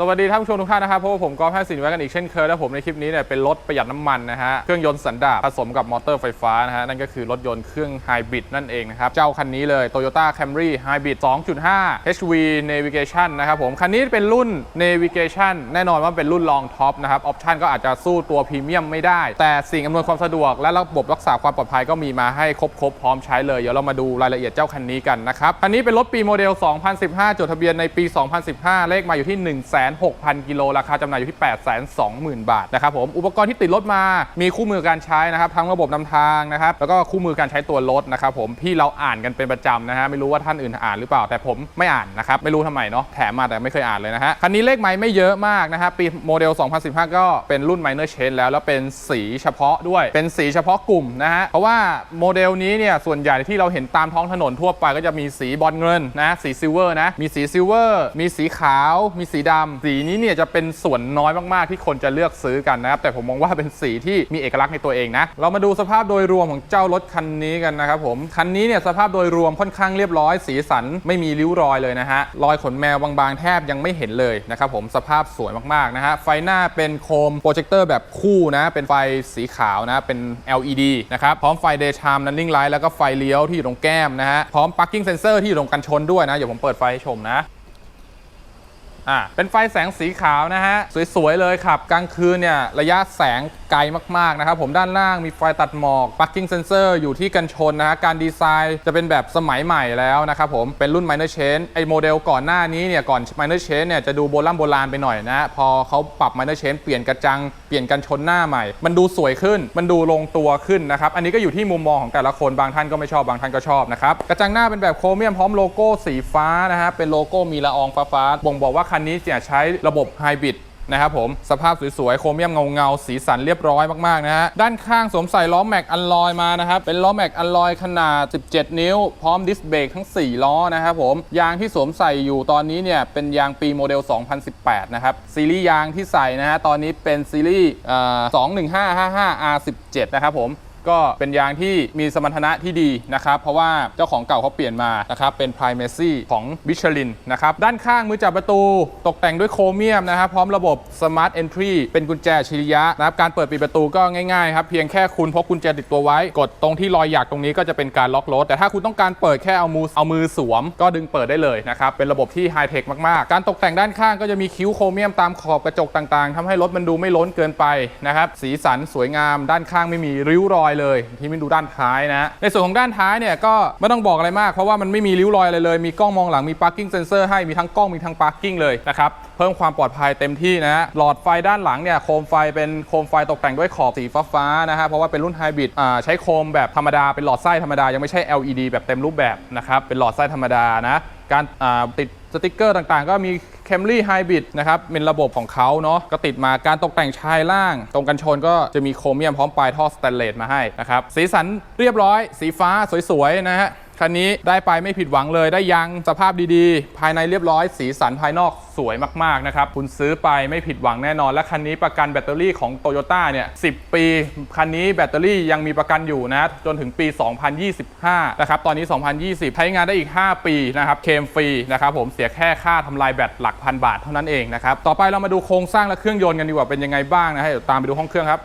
สวัสดีท่านผู้ชมทุกท่านนะครับเพราะว่าผมกอล์ฟให้สินไว้กันอีกเช่นเคยและผมในคลิปนี้เนี่ยเป็นรถประหยัดน้ำมันนะฮะเครื่องยนต์สันดาปผสมกับมอเตอร์ไฟฟ้านะฮะนั่นก็คือรถยนต์เครื่องไฮบริดนั่นเองนะครับ เจ้าคันนี้เลย Toyota Camry Hybrid 2.5 HV Navigation นะครับผม คันนี้เป็นรุ่น Navigation แน่นอนว่าเป็นรุ่น Long Top นะครับออปชันก็อาจจะสู้ตัวพรีเมียมไม่ได้ แต่สิ่งอำนวยความสะดวก และระบบรักษาความปลอดภัยก็มีมาให้ครบๆพร้อมใช้เลยเดี๋ยวเรามาดูรายละเอียดเจ้าคันนี้กันนะครับคันนี้เป็นรถปีโมเดล 2015 จดทะเบียนในปี 2015 เลขมาอยู่ที่16,000 กิโล ราคาจำหน่ายอยู่ที่ 820,000 บาทนะครับผม อุปกรณ์ที่ติดรถมา มีคู่มือการใช้นะครับ ทั้งระบบนำทางนะครับ แล้วก็คู่มือการใช้ตัวรถนะครับผม ที่เราอ่านกันเป็นประจำนะฮะ ไม่รู้ว่าท่านอื่นอ่านหรือเปล่า แต่ผมไม่อ่านนะครับ ไม่รู้ทำไมเนาะ แถมมาแต่ไม่เคยอ่านเลยนะฮะ คันนี้เลขไม้ไม่เยอะมากนะครับปีโมเดล 2015 ก็เป็นรุ่น minor change แล้ว แล้วเป็นสีเฉพาะด้วย เป็นสีเฉพาะกลุ่มนะฮะ เพราะว่าโมเดลนี้เนี่ย ส่วนใหญ่ที่เราเห็นตามท้องถนนทั่วไปก็จะมีสีบอลเงินนะ สีซิลเวอร์นะ มีสีซิลเวอร์ มีสีขาว มีสีดำสีนี้เนี่ยจะเป็นส่วนน้อยมากๆที่คนจะเลือกซื้อกันนะครับแต่ผมมองว่าเป็นสีที่มีเอกลักษณ์ในตัวเองนะเรามาดูสภาพโดยรวมของเจ้ารถคันนี้กันนะครับผมคันนี้เนี่ยสภาพโดยรวมค่อนข้างเรียบร้อย สีสันไม่มีริ้วรอยเลยนะฮะรอยขนแมวบางๆแทบยังไม่เห็นเลยนะครับผมสภาพสวยมากๆนะฮะไฟหน้าเป็นโคมโปรเจคเตอร์แบบคู่นะเป็นไฟสีขาวนะเป็น LED นะครับพร้อมไฟ daytime running light แล้วก็ไฟเลี้ยวที่อยู่ตรงแก้มนะฮะพร้อม parking sensor ที่อยู่ตรงกันชนด้วยนะเดี๋ยวผมเปิดไฟให้ชมนะ อ่าเป็นไฟแสงสีขาวนะฮะสวยๆเลยครับกลางคืนเนี่ยระยะแสง กลมากๆนะครับผมด้านล่างมีไฟตัดหมอก parking sensor อยู่ที่กันชนนะฮะการดีไซน์จะเป็นแบบสมัยใหม่แล้วนะครับผมเป็นรุ่น minor change ไอโมเดลก่อนหน้านี้เนี่ยก่อน minor change เนี่ยจะดูโบราณโบราณไปหน่อยนะพอเขาปรับ minor change เปลี่ยนกระจังเปลี่ยนกันชนหน้าใหม่ มันดูสวยขึ้น มันดูลงตัวขึ้นนะครับอันนี้ก็อยู่ที่มุมมองของแต่ละคนบางท่านก็ไม่ชอบบางท่านก็ชอบนะครับกระจังหน้าเป็นแบบโครเมียมพร้อมโลโก้สีฟ้านะฮะเป็นโลโก้มีละอองฟ้าๆบ่งบอกว่าคันนี้จะใช้ระบบไฮบริด นะครับผม สภาพสวยๆ โครเมียมเงาๆสีสันเรียบร้อยมากๆนะฮะ ด้านข้างสวมใส่ล้อแม็กอัลลอยมานะครับ เป็นล้อแม็กอัลลอยขนาด 17 นิ้ว พร้อมดิสเบรกทั้ง 4 ล้อนะครับผม ยางที่สวมใส่อยู่ตอนนี้เนี่ย เป็นยางปีโมเดล 2018 นะครับ ซีรีส์ยางที่ใส่นะฮะ ตอนนี้เป็นซีรีส์เอ่อ21555 R17 นะครับผม ก็เป็นยางที่มีสมรรถนะที่ดีนะครับ เพราะว่าเจ้าของเก่าเขาเปลี่ยนมานะครับ เป็น Primacy ของ Michelin นะครับ ด้านข้างมือจับประตูตกแต่งด้วยโครเมียมนะครับ พร้อมระบบ Smart Entry เป็นกุญแจอัจฉริยะนะครับ การเปิดปิดประตูก็ง่ายๆครับ เพียงแค่คุณพกกุญแจติดตัวไว้ กดตรงที่รอยหยักตรงนี้ก็จะเป็นการล็อกรถ แต่ถ้าคุณต้องการเปิดแค่เอามือเอามือสวม ก็ดึงเปิดได้เลยนะครับ เป็นระบบที่ไฮเทคมากๆ การตกแต่งด้านข้างก็จะมีคิ้วโครเมียมตามขอบกระจกต่างๆทำให้รถมันดูไม่ล้นเกินไปนะครับ สีสันสวยงาม ด้านข้างไม่มีริ้วรอยเลยที่ไม่ดูด้านท้ายนะ ในส่วนของด้านท้ายเนี่ยก็ไม่ต้องบอกอะไรมาก เพราะว่ามันไม่มีริ้วรอยอะไรเลย มีกล้องมองหลังมี parking sensor ให้มีทั้งกล้องมีทั้ง parking เลยนะครับเพิ่มความปลอดภัยเต็มที่นะฮะหลอดไฟด้านหลังเนี่ยโคมไฟเป็นโคมไฟตกแต่งด้วยขอบสีฟ้าๆนะฮะเพราะว่าเป็นรุ่นไฮบริดใช้โคมแบบธรรมดาเป็นหลอดไส้ธรรมดายังไม่ใช่ LED แบบเต็มรูปแบบนะครับเป็นหลอดไส้ธรรมดานะการติดสติกเกอร์ต่างๆ ก็มี Camry Hybrid นะครับเป็นระบบของเขาเนาะก็ติดมาการตกแต่งชายล่าง ตรงกันชนก็จะมีโครเมียมพร้อมปลายท่อสแตนเลสมาให้นะครับสีสันเรียบร้อย สีฟ้าสวยๆนะฮะ คันนี้ได้ไปไม่ผิดหวังเลยได้ยางสภาพดีๆ ภายในเรียบร้อย สีสันภายนอกสวยมากๆนะครับ คุณซื้อไปไม่ผิดหวังแน่นอน และคันนี้ประกันแบตเตอรี่ของ t o y ยต้าเนี่ย10ปี คันนี้แบตเตอรี่ยังมีประกันอยู่นะ จนถึงปี 2025 นะครับ ตอนนี้ 2020 ใช้งานได้อีก 5 ปีนะครับ เคมฟรีนะครับผมเสียแค่ค่าทำลายแบตหลักพันบาทเท่านั้นเองนะครับ ต่อไปเรามาดูโครงสร้างและเครื่องยนต์กันดีกว่าเป็นยังไงบ้างนะฮะเดี๋ยวตามไปดูห้องเครื่องครับ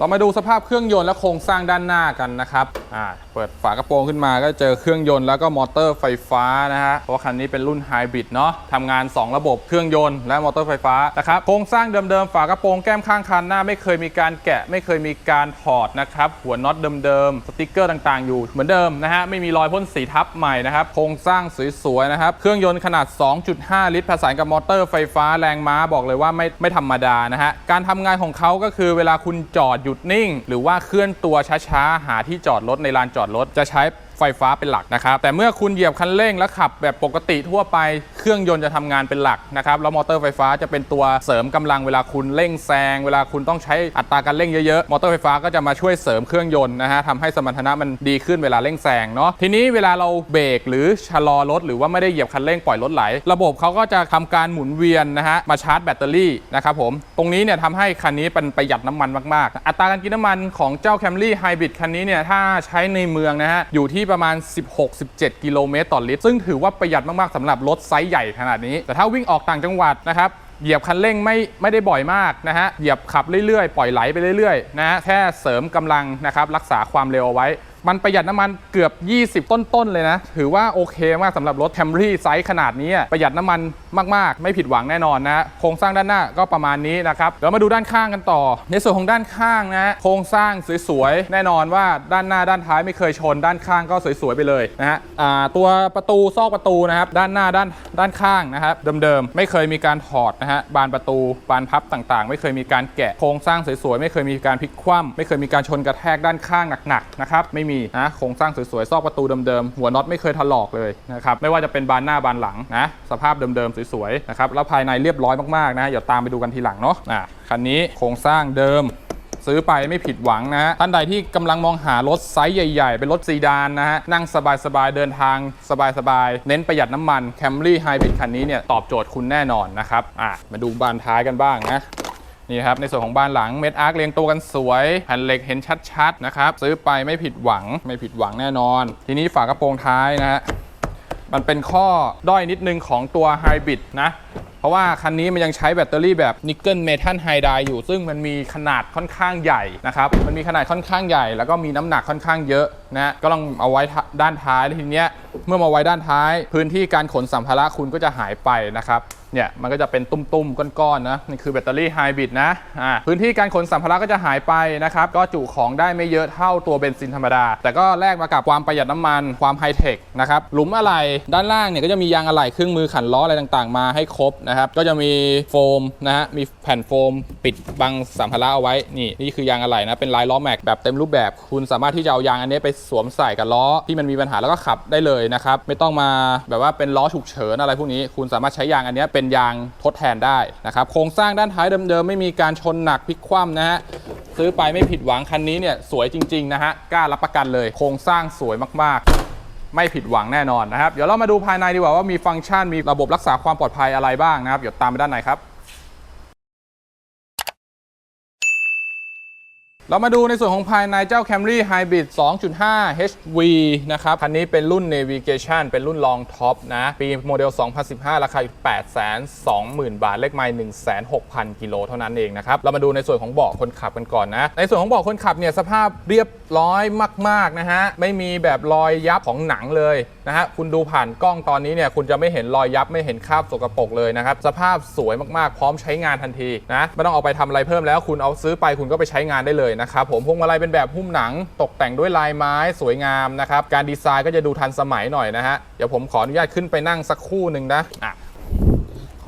เรามาดูสภาพเครื่องยนต์และโครงสร้างด้านหน้ากันนะครับอ่าเปิดฝากระโปรงขึ้นมาก็เจอเครื่องยนต์แล้วก็มอเตอร์ไฟฟ้านะฮะเพราะว่าคันนี้เป็นรุ่นไฮบริดเนาะทำงาน 2 ระบบเครื่องยนต์และมอเตอร์ไฟฟ้านะครับโครงสร้างเดิมๆฝากระโปรงแก้มข้างคันหน้าไม่เคยมีการแกะไม่เคยมีการถอดนะครับหัวน็อตเดิมๆสติกเกอร์ต่างๆ อยู่เหมือนเดิมนะฮะไม่มีรอยพ่นสีทับใหม่นะครับโครงสร้างสวยๆนะครับเครื่องยนต์ขนาด 2.5 ลิตรผสานกับมอเตอร์ไฟฟ้าแรงม้าบอกเลยว่าไม่ไม่ธรรมดานะฮะการทำงานของเขาก็คือเวลาคุณจอดหยุดนิ่ง หรือว่าเคลื่อนตัวช้าๆหาที่จอดรถในลานจออดรถจะใช้ ไฟฟ้าเป็นหลักนะครับ แต่เมื่อคุณเหยียบคันเร่งและขับแบบปกติทั่วไป เครื่องยนต์จะทำงานเป็นหลักนะครับ แล้วมอเตอร์ไฟฟ้าจะเป็นตัวเสริมกำลังเวลาคุณเร่งแซง เวลาคุณต้องใช้อัตราการเร่งเยอะๆ มอเตอร์ไฟฟ้าก็จะมาช่วยเสริมเครื่องยนต์นะฮะทำให้สมรรถนะมันดีขึ้นเวลาเร่งแซงเนาะ ทีนี้เวลาเราเบรกหรือชะลอรถหรือว่าไม่ได้เหยียบคันเร่งปล่อยรถไหล ระบบเขาก็จะทำการหมุนเวียนนะฮะ มาชาร์จแบตเตอรี่นะครับผม ตรงนี้เนี่ยทำให้คันนี้เป็นประหยัดน้ำมันมากๆ อัตราการกินน้ำมันของเจ้า Camry Hybrid คันนี้เนี่ยถ้าใช้ในเมืองนะฮะอยู่ที่ประมาณ 16-17 กิโลเมตรต่อลิตร ซึ่งถือว่าประหยัดมากๆสำหรับรถไซส์ใหญ่ขนาดนี้ แต่ถ้าวิ่งออกต่างจังหวัดนะครับเหยียบคันเร่งไม่ไม่ได้บ่อยมากนะฮะเหยียบขับเรื่อยๆ ปล่อยไหลไปเรื่อยๆนะฮะแค่เสริมกำลังนะครับรักษาความเร็วเอาไว้ มันประหยัดน้ำมันเกือบ 20 ต้นๆเลยนะ ถือว่าโอเคมากสำหรับรถ Camry ไซส์ขนาดนี้ประหยัดน้ำมันมากๆ ไม่ผิดหวังแน่นอนนะโครงสร้างด้านหน้าก็ประมาณนี้นะครับเดี๋ยวมาดูด้านข้างกันต่อ ในส่วนของด้านข้างนะโครงสร้างสวยๆแน่นอนว่าด้านหน้าด้านท้ายไม่เคยชน ด้านข้างก็สวยๆไปเลยนะฮะตัวประตูซอกประตูนะครับด้านหน้าด้านด้านข้างนะครับเดิมๆไม่เคยมีการถอดนะฮะบานประตูบานพับต่างๆ ไม่เคยมีการแกะโครงสร้างสวยๆไม่เคยมีการพลิกคว่ำไม่เคยมีการชนกระแทกด้านข้างหนักๆนะครับไม่มีนะโครงสร้างสวยๆซอกประตูเดิมๆหัวน็อตไม่เคยถลอกเลยนะครับไม่ว่าจะเป็นบานหน้าบานหลังนะสภาพเดิมๆสวยๆนะครับแล้วภายในเรียบร้อยมากๆนะเดี๋ยวตามไปดูกันทีหลังเนาะอะคันนี้โครงสร้างเดิมซื้อไปไม่ผิดหวังนะฮะท่านใดที่กำลังมองหารถไซส์ใหญ่ ๆ เป็นรถซีดานนะฮะนั่งสบายๆ เดินทางสบายๆ เน้นประหยัดน้ำมัน Camry Hybrid คันนี้เนี่ย ตอบโจทย์คุณแน่นอนนะครับอะมาดูบานท้ายกันบ้างนะ นี่ครับในส่วนของบานหลังเม็ดอาร์คเรียงตัวกันสวยแผ่นเหล็กเห็นชัดๆนะครับซื้อไปไม่ผิดหวังไม่ผิดหวังแน่นอน ทีนี้ฝากระโปรงท้ายนะฮะมันเป็นข้อด้อยนิดนึงของตัวไฮบริดนะเพราะว่าคันนี้มันยังใช้แบตเตอรี่แบบนิกเกิลเมทัลไฮไดอยู่ ซึ่งมันมีขนาดค่อนข้างใหญ่นะครับ มันมีขนาดค่อนข้างใหญ่ แล้วก็มีน้ำหนักค่อนข้างเยอะนะก็ต้องเอาไว้ด้านท้ายทีเนี้ยเมื่อมาไว้ด้านท้าย พื้นที่การขนสัมภาระคุณก็จะหายไปนะครับ เนี่ยมันก็จะเป็นตุ้มๆก้อนๆนะนี่คือแบตเตอรี่ไฮบริดนะอ่าพื้นที่การขนสัมภาระก็จะหายไปนะครับก็จุของได้ไม่เยอะเท่าตัวเบนซินธรรมดา แต่ก็แลกมากับความประหยัดน้ำมันความไฮเทคนะครับหลุมอะไหล่ด้านล่างเนี่ยก็จะมียางอะไหล่เครื่องมือขันล้ออะไรต่างๆ มาให้ครบนะครับก็จะมีโฟมนะฮะมีแผ่นโฟม ปิดบังสัมภาระเอาไว้นี่นี่คือยางอะไหล่นะเป็นลายล้อแม็กแบบเต็มรูปแบบ คุณสามารถที่จะเอายางอันนี้ไปสวมใส่กับล้อที่มันมีปัญหาแล้วก็ขับได้เลยนะครับไม่ต้องมาแบบว่าเป็นล้อฉุกเฉินอะไรพวกนี้ คุณสามารถใช้ยางอันนี้เปนยางทดแทนได้นะครับ โครงสร้างด้านท้ายเดิมๆ ไม่มีการชนหนักพลิกคว่ำนะฮะ ซื้อไปไม่ผิดหวังคันนี้เนี่ยสวยจริงๆนะฮะ กล้ารับประกันเลย โครงสร้างสวยมากๆไม่ผิดหวังแน่นอนนะครับ เดี๋ยวเรามาดูภายในดีกว่าว่ามีฟังก์ชันมีระบบรักษาความปลอดภัยอะไรบ้างนะครับ เดี๋ยวตามไปด้านในครับ เรามาดูในส่วนของภายในเจ้า Camry Hybrid 2.5 HV นะครับ คันนี้เป็นรุ่น Navigation เป็นรุ่น Long Top นะ ปีโมเดล 2015 ราคาอยู่820,000 บาท เลขไมล์16,000 กิโลเท่านั้นเองนะครับ เรามาดูในส่วนของเบาะคนขับกันก่อนนะ ในส่วนของเบาะคนขับเนี่ยสภาพเรียบร้อยมาก ๆ นะฮะ ไม่มีแบบรอยยับของหนังเลย นะฮะคุณดูผ่านกล้องตอนนี้เนี่ยคุณจะไม่เห็นรอยยับไม่เห็นคราบสกปรกเลยนะครับสภาพสวยมากๆ พร้อมใช้งานทันทีนะไม่ต้องเอาไปทำอะไรเพิ่มแล้วคุณเอาซื้อไปคุณก็ไปใช้งานได้เลยนะครับผมพวงมาลัยเป็นแบบหุ้มหนัง ตกแต่งด้วยลายไม้สวยงามนะครับการดีไซน์ก็จะดูทันสมัยหน่อยนะฮะเดี๋ยวผมขออนุญาตขึ้นไปนั่งสักคู่หนึ่งนะอะ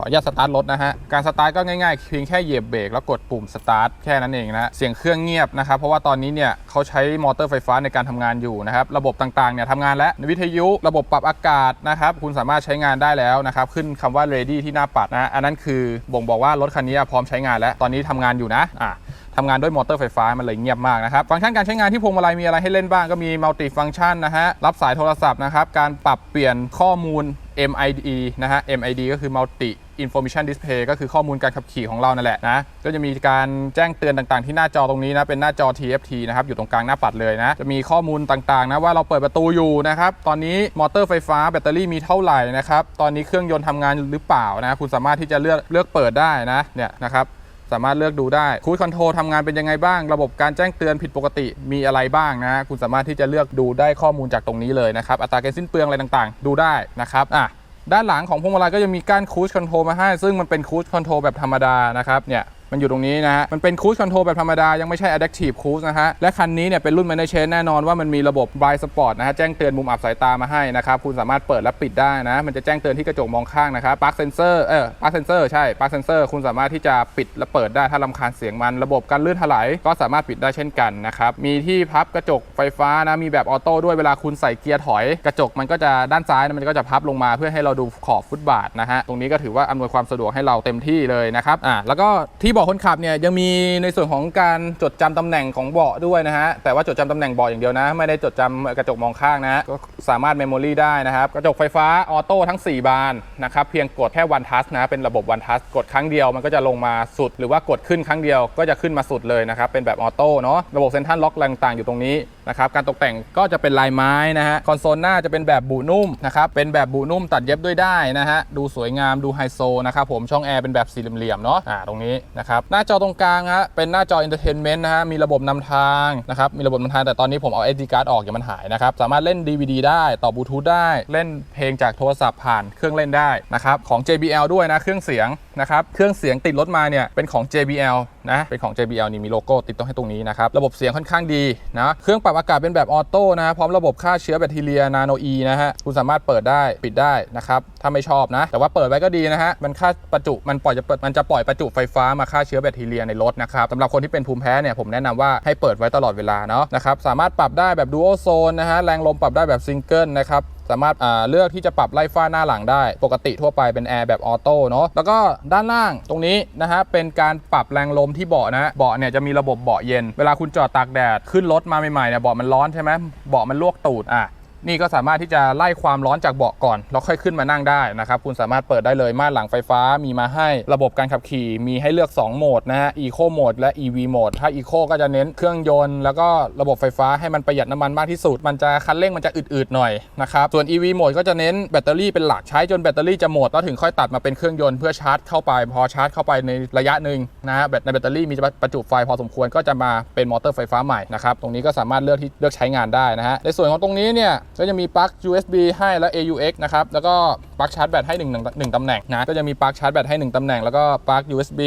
ออนุญาตสตาร์ทรถนะฮะ การสตาร์ทก็ง่ายๆ เพียงแค่เหยียบเบรกแล้วกดปุ่มสตาร์ทแค่นั้นเองนะ เสียงเครื่องเงียบนะครับ เพราะว่าตอนนี้เนี่ยเขาใช้มอเตอร์ไฟฟ้าในการทำงานอยู่นะครับ ระบบต่างๆเนี่ยทำงานแล้ววิทยุ ระบบปรับอากาศนะครับ คุณสามารถใช้งานได้แล้วนะครับ ขึ้นคำว่า ready ที่หน้าปัดนะ อันนั้นคือบ่งบอกว่ารถคันนี้พร้อมใช้งานแล้ว ตอนนี้ทำงานอยู่นะ อะทำงานด้วยมอเตอร์ไฟฟ้ามันเลยเงียบมากนะครับฟังก์ชันการใช้งานที่พวงมาลัยมีอะไรให้เล่นบ้างก็มีมัลติฟังก์ชันนะฮะรับสายโทรศัพท์นะครับการปรับเปลี่ยนข้อมูล MID นะฮะ MID ก็คือ Multi Information Display ก็คือข้อมูลการขับขี่ของเรานั่นแหละนะ ก็จะมีการแจ้งเตือนต่างๆที่หน้าจอตรงนี้นะ เป็นหน้าจอ TFT นะครับ อยู่ตรงกลางหน้าปัดเลยนะ จะมีข้อมูลต่างๆนะว่าเราเปิดประตูอยู่นะครับ ตอนนี้มอเตอร์ไฟฟ้าแบตเตอรี่มีเท่าไหร่นะครับ ตอนนี้เครื่องยนต์ทำงานหรือเปล่านะ คุณสามารถที่จะเลือกเลือกเปิดได้นะ เนี่ยนะครับ สามารถเลือกดูได้คูดคอนโทรลทำงานเป็นยังไงบ้าง ระบบการแจ้งเตือนผิดปกติมีอะไรบ้างนะคุณสามารถที่จะเลือกดูได้ข้อมูลจากตรงนี้เลยนะครับอัตราการสิ้นเปลืองอะไรต่างๆ ดูได้นะครับอะด้านหลังของพวงมาลัยก็จะมีก้านคูชคอนโทรลมาให้ ซึ่งมันเป็นคูชคอนโทรลแบบธรรมดานะครับเนี่ย มันอยู่ตรงนี้นะฮะ มันเป็นค u ู e คอนโทรลแบบธรรมดา ยังไม่ใช่ Adaptive Cruise นะฮะ และคันนี้เนี่ยเป็นรุ่น Manage แน่นอนว่ามันมีระบบ Blind Spot นะฮะ แจ้งเตือนมุมอับสายตามาให้นะครับ คุณสามารถเปิดและปิดได้นะ มันจะแจ้งเตือนที่กระจกมองข้างนะครับ Park Sensor เออ Park Sensor ใช่ Park Sensor คุณสามารถที่จะปิดและเปิดได้ถ้าลำคาญเสียงมันระบบการลื่นถลายก็สามารถปิดได้เช่นกันนะครับมีที่พับกระจกไฟฟ้านะมีแบบออโต้ด้วยเวลาคุณใส่เกียร์ถอยกระจกมันก็จะด้านซ้ายมันก็จะพับลงมาเพื่อให้เราดูขอบฟุตบาทนะฮะตรงนี้ก็ถือว่าอำนวยความสะดวกให้เราเต็มที่เลยนะครับอ่าแล้วก็ที่บาะคนขับเนี่ยยังมีในส่วนของการจดจำตำแหน่งของเบาะด้วยนะฮะแต่ว่าจดจำตำแหน่งเบาะอย่างเดียวนะ ไม่ได้จดจำกระจกมองข้างนะก็สามารถเมมโมรีได้นะครับ กระจกไฟฟ้าออโต้ทั้ง 4 บานนะครับเพียงกดแค่วันทัชนะเป็นระบบวันทัชกดครั้งเดียวมันก็จะลงมาสุด หรือว่ากดขึ้นครั้งเดียวก็จะขึ้นมาสุดเลยนะครับเป็นแบบออโต้เนาะระบบเซนทรัลล็อกต่างๆอยู่ตรงนี้นะครับการตกแต่งก็จะเป็นลายไม้นะฮะคอนโซลหน้าจะเป็นแบบบุนุ่มนะครับเป็นแบบบุนุ่มตัดเย็บด้วยได้นะฮะดูสวยงามดูไฮโซนะครับผมช่องแอร์เป็นแบบสี่เหลี่ยมๆเนาะอ่าตรงนี้นะครับหน้าจอตรงกลางฮะเป็นหน้าจอ Entertainment นะฮะมีระบบนำทางนะครับมีระบบนำทางแต่ตอนนี้ผมเอา SD card ออกอย่ามันหายนะครับสามารถเล่น DVD ได้ต่อบลูทูธได้เล่นเพลงจากโทรศัพท์ผ่านเครื่องเล่นได้นะครับของ JBL ด้วยนะเครื่องเสียงนะครับเครื่องเสียงติดรถมาเนี่ยเป็นของ JBL นะเป็นของ JBL นี่มีโลโก้ติดตรงให้ตรงนี้นะครับระบบเสียงค่อนข้างดีนะเครื่องปรับอากาศเป็นแบบออโต้นะฮะพร้อมระบบฆ่าเชื้อแบคทีเรียนาโนอีนะฮะคุณสามารถเปิดได้ปิดได้นะครับถ้าไม่ชอบนะ แต่ว่าเปิดไว้ก็ดีนะฮะมันฆ่าประจุมันปล่อยจะเปิดมันจะปล่อยประจุไฟฟ้ามาฆ่าเชื้อแบคทีเรียในรถนะครับสำหรับคนที่เป็นภูมิแพ้เนี่ยผมแนะนำว่าให้เปิดไว้ตลอดเวลาเนาะนะครับสามารถปรับได้แบบดูโอโซนนะฮะแรงลมปรับได้แบบซิงเกิลนะครับสามารถเลือกที่จะปรับไล่ฟ้าหน้าหลังได้ ปกติทั่วไปเป็นแอร์แบบออโต้เนาะแล้วก็ด้านล่างตรงนี้นะฮะเป็นการปรับแรงลมที่เบาะนะเบาะเนี่ยจะมีระบบเบาะเย็น เวลาคุณจอดตากแดดขึ้นรถมาใหม่ๆเนี่ยเบาะมันร้อนใช่ไหมเบาะมันลวกตูดอะ นี่ก็สามารถที่จะไล่ความร้อนจากเบาะก่อนแล้วค่อยขึ้นมานั่งได้นะครับ คุณสามารถเปิดได้เลยม่านหลังไฟฟ้ามีมาให้ระบบการขับขี่ มีให้เลือก 2 โหมดนะฮะ Eco Mode และ EV Mode ถ้า Eco ก็จะเน้นเครื่องยนต์แล้วก็ระบบไฟฟ้าให้มันประหยัดน้ำมันมากที่สุด มันจะคันเร่งมันจะอืดๆหน่อยนะครับส่วน EV Mode ก็จะเน้นแบตเตอรี่เป็นหลักใช้จนแบตเตอรี่จะหมดแล้วถึงค่อยตัดมาเป็นเครื่องยนต์เพื่อชาร์จเข้าไปพอชาร์จเข้าไปในระยะหนึ่งนะฮะแบตในแบตเตอรี่มีประจุไฟพอสมควรก็จะมาเป็นมอเตอร์ไฟฟ้าใหม่นะครับตรงนี้ก็สามารถเลือกที่เลือกใช้งานได้นะฮะในส่วนของตรงนี้เนี่ยก็จะมีปลั๊ก USB ให้และ AUX นะครับ แล้วก็ปลั๊กชาร์จแบตให้1 1 1ตำแหน่งนะ ก็จะมีปลั๊กชาร์จแบตให้ 1ตำแหน่ง แล้วก็ปลั๊ก USB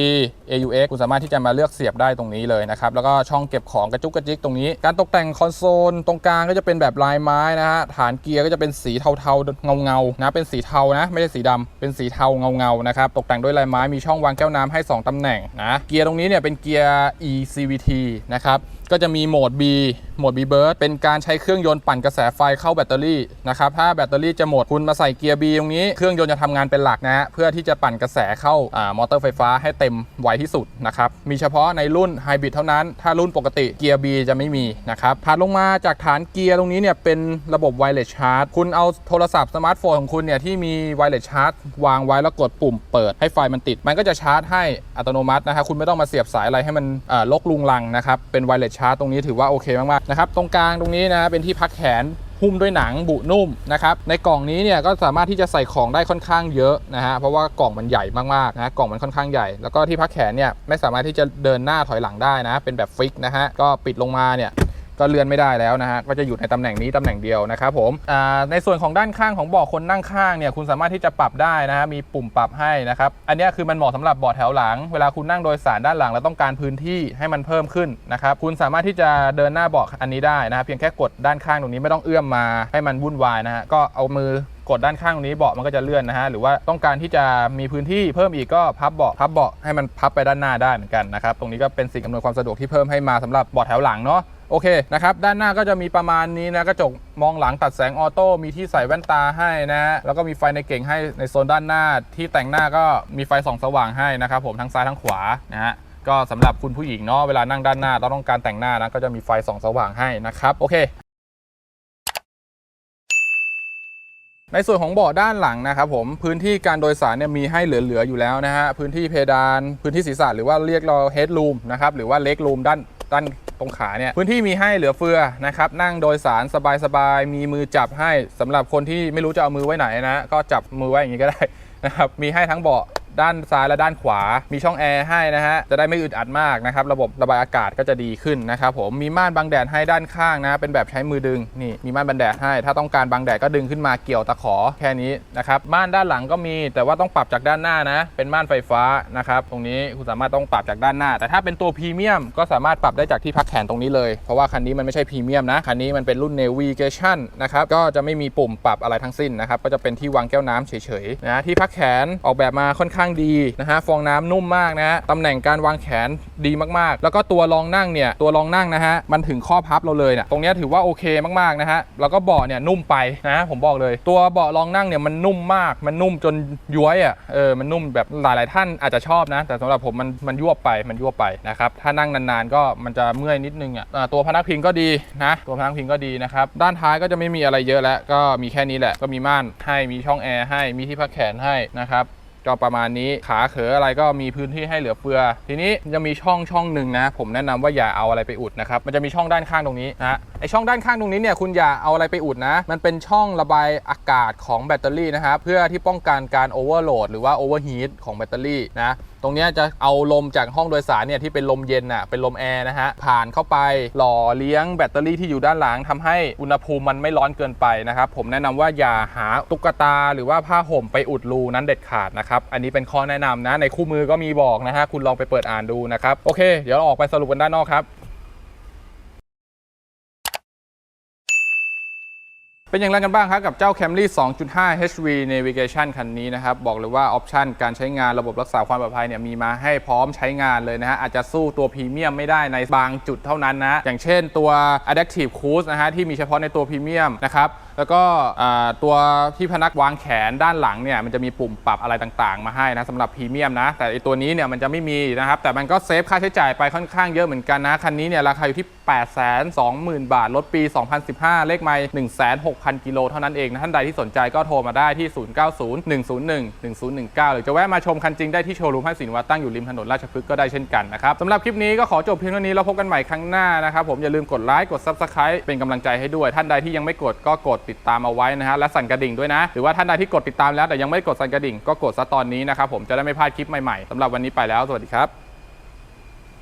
AUX คุณสามารถที่จะมาเลือกเสียบได้ตรงนี้เลยนะครับ แล้วก็ช่องเก็บของกระจุกกระจิกตรงนี้ การตกแต่งคอนโซลตรงกลางก็จะเป็นแบบลายไม้นะฮะ ฐานเกียร์ก็จะเป็นสีเทาๆเงาเงาๆนะ เป็นสีเทานะ ไม่ใช่สีดำเป็นสีเทาเงาเงาๆนะครับ ตกแต่งด้วยลายไม้ มีช่องวางแก้วน้ำให้ 2ตำแหน่งนะ เกียร์ตรงนี้เนี่ยเป็นเกียร์ eCVT นะครับ ก็จะมีโหมด B โหมด B Bird เป็นการใช้เครื่องยนต์ปั่นกระแสไฟเข้าแบตเตอรี่นะครับ ถ้าแบตเตอรี่จะหมดคุณมาใส่เกียร์ B ตรงนี้ เครื่องยนต์จะทำงานเป็นหลักนะฮะ เพื่อที่จะปั่นกระแสเข้าอ่ามอเตอร์ไฟฟ้าให้เต็มไวที่สุดนะครับ มีเฉพาะในรุ่นไฮบริดเท่านั้น ถ้ารุ่นปกติเกียร์ B จะไม่มีนะครับถัดลงมาจากฐานเกียร์ตรงนี้เนี่ยเป็นระบบไวเลสชาร์จ คุณเอาโทรศัพท์สมาร์ทโฟนของคุณเนี่ยที่มีไวเลสชาร์จวางไว้แล้วกดปุ่มเปิดให้ไฟมันติด มันก็จะชาร์จให้อัตโนมัตินะครับคุณไม่ต้องมาเสียบสายอะไรให้มันอ่อลกลุงลังนะครับเป็นไวเลสชาร์จตรงนี้ถือว่าโอเคมากๆนะครับตรงกลางตรงนี้นะเป็นที่พักแขนหุ้มด้วยหนังบุนุ่มนะครับในกล่องนี้เนี่ยก็สามารถที่จะใส่ของได้ค่อนข้างเยอะนะฮะเพราะว่ากล่องมันใหญ่มากๆนะกล่องมันค่อนข้างใหญ่ แล้วก็ที่พักแขนเนี่ยไม่สามารถที่จะเดินหน้าถอยหลังได้นะ เป็นแบบฟิกนะฮะก็ปิดลงมาเนี่ย ก็เลื่อนไม่ได้แล้วนะฮะก็จะอยู่ในตำแหน่งนี้ตำแหน่งเดียวนะครับผมในส่วนของด้านข้างของเบาะคนนั่งข้างเนี่ยคุณสามารถที่จะปรับได้นะฮะมีปุ่มปรับให้นะครับอันนี้คือมันเหมาะสำหรับเบาะแถวหลัง เวลาคุณนั่งโดยสารด้านหลังแล้วต้องการพื้นที่ให้มันเพิ่มขึ้นนะครับคุณสามารถที่จะเดินหน้าเบาะอันนี้ได้นะฮะเพียงแค่กดด้านข้างตรงนี้ไม่ต้องเอื้อมมาให้มันวุ่นวายนะฮะก็เอามือกดด้านข้างตรงนี้เบาะมันก็จะเลื่อนนะฮะหรือว่าต้องการที่จะมีพื้นที่เพิ่มอีกก็พับเบาะพับเบาะให้มันพับไปด้านหน้าได้เหมือนกันนะครับตรงนี้ก็เป็นสิ่งอำนวยความสะดวกที่เพิ่มให้มาสำหรับเบาะแถวหลังเนาะ โอเคนะครับด้านหน้าก็จะมีประมาณนี้นะกระจกมองหลังตัดแสงออโต้มีที่ใส่แว่นตาให้นะแล้วก็มีไฟในเก่งให้ในโซนด้านหน้า ที่แต่งหน้าก็มีไฟส่องสว่างให้นะครับผมทั้งซ้ายทั้งขวานะฮะก็สำหรับคุณผู้หญิงเนาะเวลานั่งด้านหน้าเราต้องการแต่งหน้านะก็จะมีไฟส่องสว่างให้นะครับโอเคในส่วนของเบาะด้านหลังนะครับผมพื้นที่การโดยสารเนี่ยมีให้เหลือ ๆ อยู่แล้วนะฮะพื้นที่เพดาน พื้นที่ศีรษะหรือว่าเรียกเราเฮดรูมนะครับหรือว่าเล็กรูมด้านด้าน ตรงขาเนี่ยพื้นที่มีให้เหลือเฟือนะครับนั่งโดยสารสบายๆมีมือจับให้สำหรับคนที่ไม่รู้จะเอามือไว้ไหนนะก็จับมือไว้อย่างนี้ก็ได้นะครับมีให้ทั้งเบาะ ด้านซ้ายและด้านขวา มีช่องแอร์ให้นะฮะ จะได้ไม่อึดอัดมากนะครับ ระบบระบายอากาศก็จะดีขึ้นนะครับผม มีม่านบังแดดให้ด้านข้างนะ เป็นแบบใช้มือดึง นี่ มีม่านบังแดดให้ ถ้าต้องการบังแดดก็ดึงขึ้นมาเกี่ยวตะขอแค่นี้นะครับ ม่านด้านหลังก็มี แต่ว่าต้องปรับจากด้านหน้านะ เป็นม่านไฟฟ้านะครับ ตรงนี้คุณสามารถต้องปรับจากด้านหน้า แต่ถ้าเป็นตัวพรีเมียมก็สามารถปรับได้จากที่พักแขนตรงนี้เลย เพราะว่าคันนี้มันไม่ใช่พรีเมียมนะ คันนี้มันเป็นรุ่น Navigation นะครับ ก็จะไม่มีปุ่มปรับอะไรทั้งสิ้นนะครับ ก็จะเป็นที่วางแก้วน้ำเฉยๆนะ ที่พักแขนออกแบบมาค่อนข้างดีนะฮะฟองน้ำนุ่มมากนะฮะตำแหน่งการวางแขนดีมากๆ แล้วก็ตัวรองนั่งเนี่ยตัวรองนั่งนะฮะมันถึงข้อพับเราเลยเนี่ยตรงนี้ถือว่าโอเคมากๆนะฮะแล้วก็เบาะเนี่ยนุ่มไปนะผมบอกเลย ตัวเบาะรองนั่งเนี่ยมันนุ่มมาก มันนุ่มจนย้วยอะเออมันนุ่มแบบหลายๆท่านอาจจะชอบนะ แต่สำหรับผมมันมันยั่วไปมันยั่วไปนะครับถ้านั่งนานๆก็มันจะเมื่อยนิดนึงอะอ่าตัวพนักพิงก็ดีนะตัวพนักพิงก็ดีนะครับด้านท้ายก็จะไม่มีอะไรเยอะแล้วก็มีแค่นี้แหละก็มีม่านให้มีช่องแอร์ให้มีที่พักแขนให้นะครับ ก็ประมาณนี้ขาเขออะไรก็มีพื้นที่ให้เหลือเฟือ ทีนี้จะมีช่องช่องหนึ่งนะ ผมแนะนำว่าอย่าเอาอะไรไปอุดนะครับมันจะมีช่องด้านข้างตรงนี้นะไอช่องด้านข้างตรงนี้เนี่ยคุณอย่าเอาอะไรไปอุดนะ มันเป็นช่องระบายอากาศของแบตเตอรี่นะครับเพื่อที่ป้องกันการโอเวอร์โหลดหรือว่าโอเวอร์ฮีทของแบตเตอรี่นะ ตรงนี้จะเอาลมจากห้องโดยสารเนี่ยที่เป็นลมเย็นอะเป็นลมแอร์นะฮะผ่านเข้าไปหล่อเลี้ยงแบตเตอรี่ที่อยู่ด้านหลังทำให้อุณหภูมิมันไม่ร้อนเกินไปนะครับผมแนะนำว่าอย่าหาตุ๊กตาหรือว่าผ้าห่มไปอุดรูนั้นเด็ดขาดนะครับอันนี้เป็นข้อแนะนำนะในคู่มือก็มีบอกนะฮะคุณลองไปเปิดอ่านดูนะครับโอเค เดี๋ยวเราออกไปสรุปกันด้านนอกครับ เป็นอย่างไรกันบ้างครับกับเจ้า Camry 2.5 HV Navigation คันนี้นะครับ บอกเลยว่าออปชันการใช้งานระบบรักษาความปลอดภัยเนี่ยมีมาให้พร้อมใช้งานเลยนะฮะอาจจะสู้ตัวพรีเมียมไม่ได้ในบางจุดเท่านั้นนะ อย่างเช่นตัว Adaptive Cruise นะฮะที่มีเฉพาะในตัวพรีเมียมนะครับ แล้วก็ตัวที่พนักวางแขนด้านหลังเนี่ยมันจะมีปุ่มปรับอะไรต่างๆ มาให้นะสำหรับพรีเมียมนะ แต่ไอตัวนี้เนี่ยมันจะไม่มีนะครับ แต่มันก็เซฟค่าใช้จ่ายไปค่อนข้างเยอะเหมือนกันนะ คันนี้เนี่ยราคาอยู่ที่ 820,000 บาท รถปี 2015 เลขไม่1 6 0 0 0 กิโลเท่านั้นเองนะ ท่านใดที่สนใจก็โทรมาได้ที่ 0901011019 หรือจะแวะมาชมคันจริงได้ที่โชว์รูมให้สินวัตตั้งอยู่ริมถนนราชพฤกษ์ก็ได้เช่นกันนะครับสำหรับคลิปนี้ก็ขอจบเพียงเท่านี้แล้วพบกันใหม่ครั้งหน้านะครับผมอย่าลืมกดไลค์กด Subscribe เป็นกำลังใจให้ด้วยท่านใดที่ยังไม่กดก็กดติดตามเอาไว้นะฮะและสั่นกระดิ่งด้วยนะ หรือว่าท่านใดที่กดติดตามแล้วแต่ยังไม่ได้กดสั่นกระดิ่งก็กดซะตอนนี้นะครับผมจะได้ไม่พลาดคลิปใหม่ๆสำหรับวันนี้ไปแล้วสวัสดีครับ